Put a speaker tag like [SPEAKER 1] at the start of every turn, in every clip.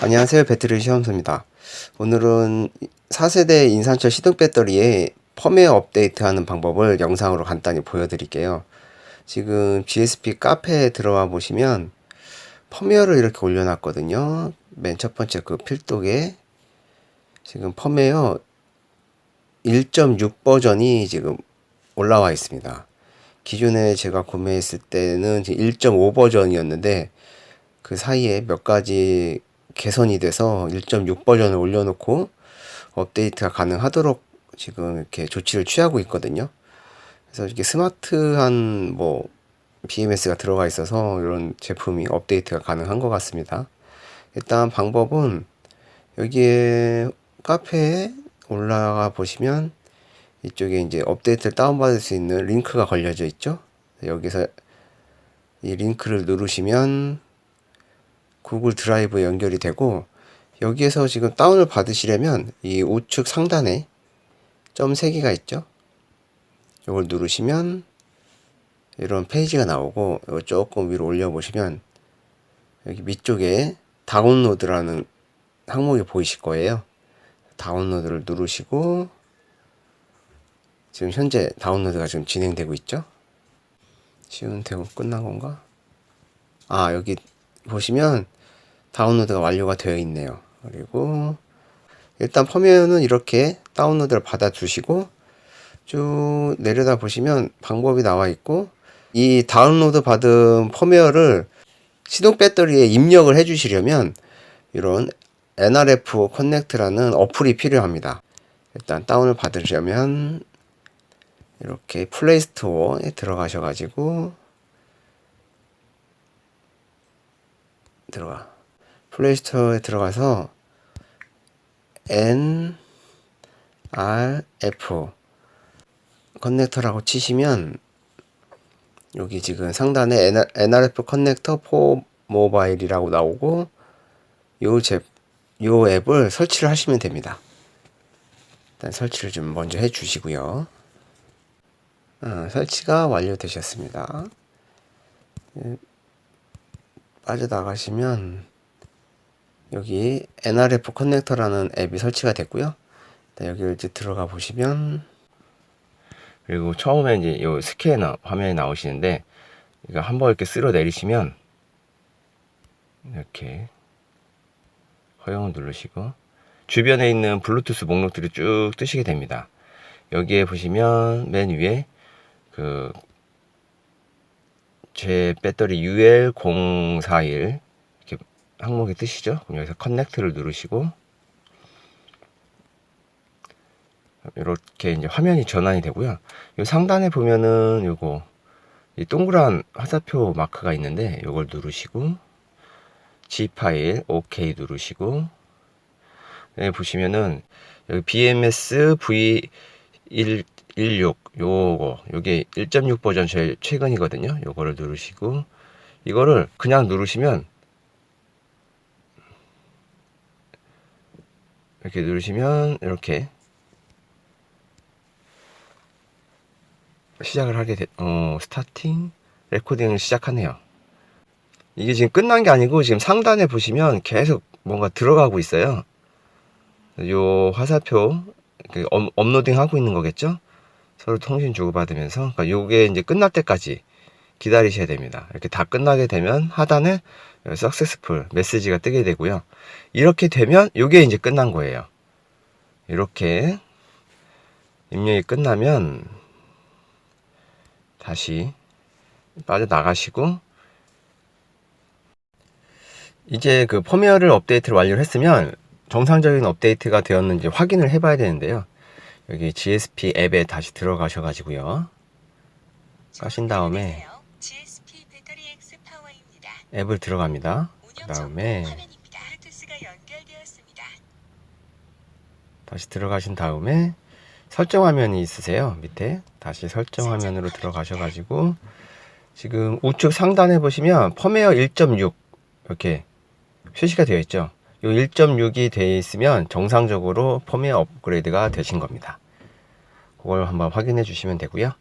[SPEAKER 1] 안녕하세요. 배터리 시험소입니다. 오늘은 4세대 인산철 시동 배터리의 펌웨어 업데이트하는 방법을 영상으로 간단히 보여드릴게요. 지금 GSP 카페에 들어와 보시면 펌웨어를 이렇게 올려놨거든요. 맨 첫 번째 그 필독에 지금 펌웨어 1.6 버전이 지금 올라와 있습니다. 기존에 제가 구매했을 때는 1.5 버전이었는데 그 사이에 몇 가지 개선이 돼서 1.6 버전을 올려놓고 업데이트가 가능하도록 지금 이렇게 조치를 취하고 있거든요. 그래서 이렇게 스마트한 뭐 BMS가 들어가 있어서 이런 제품이 업데이트가 가능한 것 같습니다. 일단 방법은 여기에 카페에 올라가 보시면 이쪽에 이제 업데이트를 다운받을 수 있는 링크가 걸려져 있죠. 여기서 이 링크를 누르시면 구글 드라이브에 연결이 되고 여기에서 지금 다운을 받으시려면 이 우측 상단에 점 3개가 있죠. 이걸 누르시면 이런 페이지가 나오고 이거 조금 위로 올려 보시면 여기 밑쪽에 다운로드라는 항목이 보이실 거예요. 다운로드를 누르시고 지금 현재 다운로드가 지금 진행되고 있죠. 지금 되고 끝난 건가? 아 여기 보시면 다운로드가 완료가 되어 있네요. 그리고 일단 펌웨어는 이렇게 다운로드를 받아 주시고 쭉 내려다 보시면 방법이 나와 있고 이 다운로드 받은 펌웨어를 시동 배터리에 입력을 해 주시려면 이런 NRF 커넥트라는 어플이 필요합니다. 일단 다운을 받으려면 이렇게 플레이 스토어에 들어가셔 가지고 들어가 플레이 스토어에 들어가서 N R F 커넥터라고 치시면 여기 지금 상단에 NRF 커넥터 4 모바일이라고 나오고 요 제, 요 앱을 설치를 하시면 됩니다. 일단 설치를 좀 먼저 해 주시고요. 어, 설치가 완료되셨습니다. 예, 빠져나가시면 여기 NRF 커넥터라는 앱이 설치가 됐고요. 여기 이제 들어가 보시면
[SPEAKER 2] 그리고 처음에 이제 요 스캐너 화면이 나오시는데 이거 한 번 이렇게 쓸어 내리시면 이렇게 허용을 누르시고 주변에 있는 블루투스 목록들이 쭉 뜨시게 됩니다. 여기에 보시면 맨 위에 그 제 배터리 UL041 이렇게 항목이 뜨시죠? 그럼 여기서 커넥트를 누르시고 이렇게 이제 화면이 전환이 되고요. 이 상단에 보면은 요거 이 동그란 화살표 마크가 있는데 요걸 누르시고 G 파일 OK 누르시고 여기 보시면은 여기 BMS V116 요거 요게 1.6 버전 제일 최근이거든요. 요거를 누르시고 이거를 그냥 누르시면 이렇게 누르시면 이렇게 시작을 하게 돼, 어, 스타팅 레코딩을 시작하네요. 이게 지금 끝난 게 아니고 지금 상단에 보시면 계속 뭔가 들어가고 있어요. 요 화살표 그 업, 업로딩 하고 있는 거겠죠? 서로 통신 주고받으면서 그러니까 요게 이제 끝날 때까지 기다리셔야 됩니다. 이렇게 다 끝나게 되면 하단에 successful 메시지가 뜨게 되고요. 이렇게 되면 요게 이제 끝난 거예요. 이렇게 입력이 끝나면 다시 빠져나가시고 이제 그 펌웨어를 업데이트를 완료를 했으면 정상적인 업데이트가 되었는지 확인을 해봐야 되는데요. 여기 GSP 앱에 다시 들어가셔 가지고요. 까신 다음에
[SPEAKER 3] 배터리 X 파워입니다.
[SPEAKER 2] 앱을 들어갑니다. 그 다음에
[SPEAKER 3] 정보 화면입니다. 블루투스가 연결되었습니다.
[SPEAKER 2] 다시 들어가신 다음에 설정 화면이 있으세요. 밑에 다시 설정 화면으로 들어가셔 가지고 지금 우측 상단에 보시면 펌웨어 1.6 이렇게 표시가 되어 있죠. 이 1.6이 되어 있으면 정상적으로 펌웨어 업그레이드가 되신 겁니다. 그걸 한번 확인해 주시면 되고요.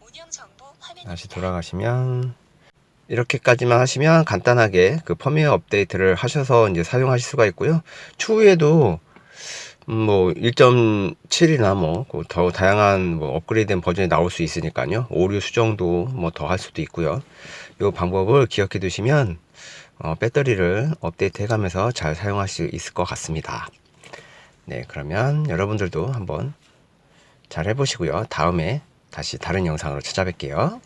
[SPEAKER 3] 운영 다.
[SPEAKER 2] 다시 돌아가시면
[SPEAKER 1] 이렇게까지만 하시면 간단하게 그 펌웨어 업데이트를 하셔서 이제 사용하실 수가 있고요. 추후에도 음, 뭐 1.7이나 뭐 더 다양한 뭐 업그레이드된 버전이 나올 수 있으니까요. 오류 수정도 뭐 더 할 수도 있고요. 이 방법을 기억해 두시면 어, 배터리를 업데이트 해가면서 잘 사용할 수 있을 것 같습니다. 네, 그러면 여러분들도 한번 잘 해보시고요. 다음에 다시 다른 영상으로 찾아뵐게요.